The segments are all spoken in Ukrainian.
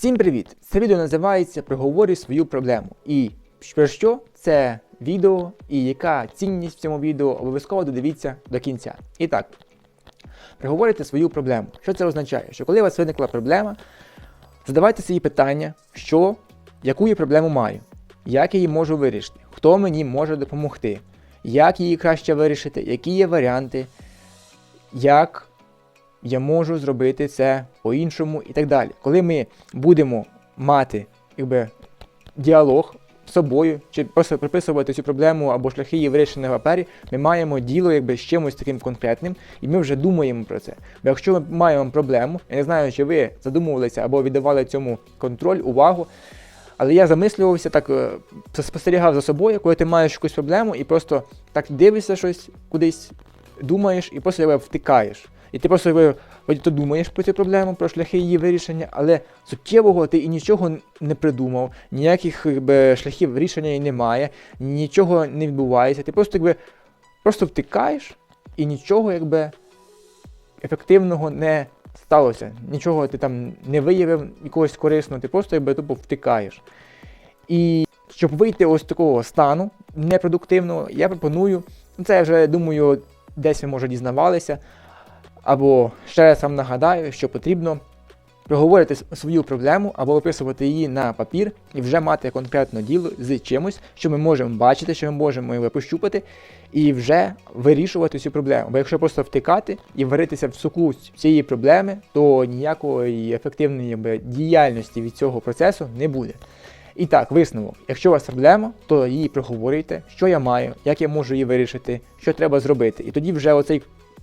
Всім привіт! Це відео називається Проговорюй свою проблему. І про що це відео і яка цінність в цьому відео, обов'язково додивіться до кінця. І так, проговорюйте свою проблему. Що це означає? Що коли у вас виникла проблема, задавайте собі питання, що, яку я проблему маю, як її можу вирішити, хто мені може допомогти, як її краще вирішити, які є варіанти, як я можу зробити це по-іншому і так далі. Коли ми будемо мати якби, діалог з собою, чи просто приписувати цю проблему або шляхи її вирішення на папері, ми маємо діло якби, з чимось таким конкретним, і ми вже думаємо про це. Бо якщо ми маємо проблему, я не знаю, чи ви задумувалися або віддавали цьому контроль, увагу. Але я замислювався, так е, спостерігав за собою, коли ти маєш якусь проблему і просто так дивишся щось кудись, думаєш і просто якби втикаєш. І ти просто вроді то думаєш про цю проблему, про шляхи її вирішення, але суттєвого ти і нічого не придумав, ніяких якби, шляхів рішення і немає, нічого не відбувається. Ти просто якби просто втикаєш і нічого якби ефективного не сталося. Нічого ти там не виявив якогось корисного, ти просто якби тупо втикаєш. І щоб вийти ось такого стану непродуктивного, я пропоную, ну це я вже думаю, десь ви може дізнавалися. Або ще раз вам нагадаю, що потрібно проговорити свою проблему або виписувати її на папір і вже мати конкретне діло з чимось, що ми можемо бачити, що ми можемо його пощупати, і вже вирішувати цю проблему. Бо якщо просто втикати і варитися в соку цієї проблеми, то ніякої ефективної діяльності від цього процесу не буде. І так, висновок. Якщо у вас проблема, то її проговорюйте, що я маю, як я можу її вирішити, що треба зробити. І тоді вже оцей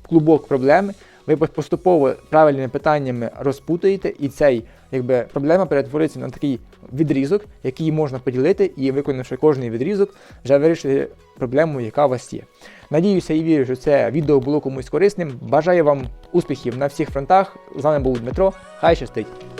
клубок проблеми ви поступово правильними питаннями розпутаєте, і цей якби, проблема перетвориться на такий відрізок, який можна поділити, і виконавши кожний відрізок, вже вирішити проблему, яка у вас є. Надіюся і вірю, що це відео було комусь корисним. Бажаю вам успіхів на всіх фронтах. З вами був Дмитро. Хай щастить!